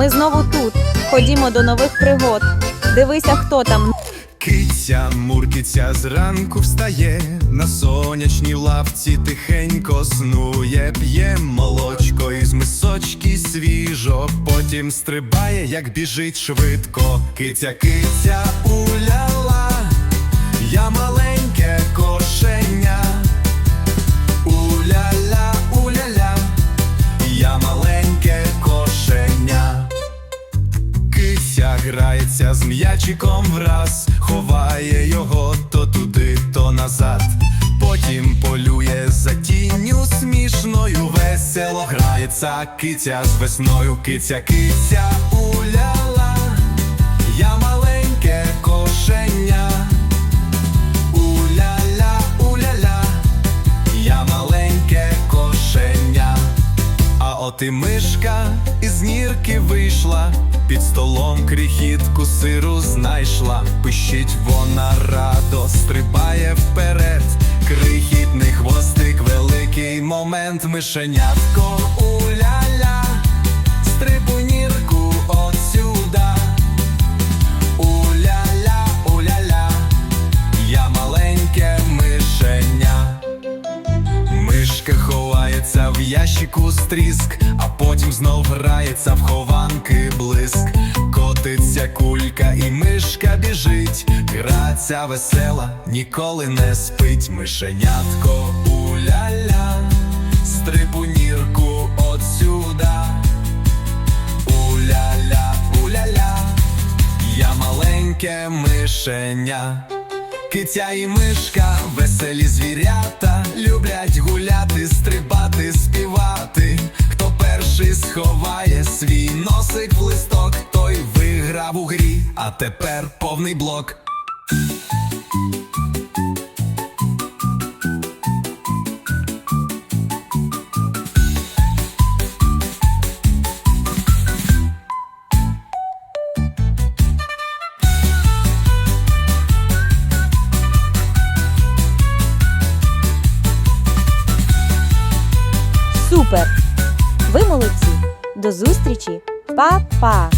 Ми знову тут. Ходімо до нових пригод. Дивися, хто там. Киця, муркиця зранку встає, на сонячній лавці тихенько снує, п'є молочко із мисочки свіжо, потім стрибає, як біжить швидко. Киця, киця, уляла, я маленьке грається з м'ячиком враз, ховає його то туди, то назад. Потім полює за тінню смішною, весело грається киця з весною, киця, киця, уляла, от і мишка із нірки вийшла, під столом крихітку сиру знайшла. Пищить вона радо, стрибає вперед. Крихітний хвостик, великий момент, мишенятко ящику стріск, а потім знов грається в хованки блиск. Котиться кулька і мишка біжить, граця весела, ніколи не спить. Мишенятко уля-ля, стрибу нірку отсюда. Уля-ля, уля-ля, я маленьке мишеня. Киця і мишка, веселі звірята, люблять гуляти, стрибати, співати. Хто перший сховає свій носик в листок, той виграв у грі, а тепер повний блок. Супер! Ви молодці! До зустрічі! Па-па!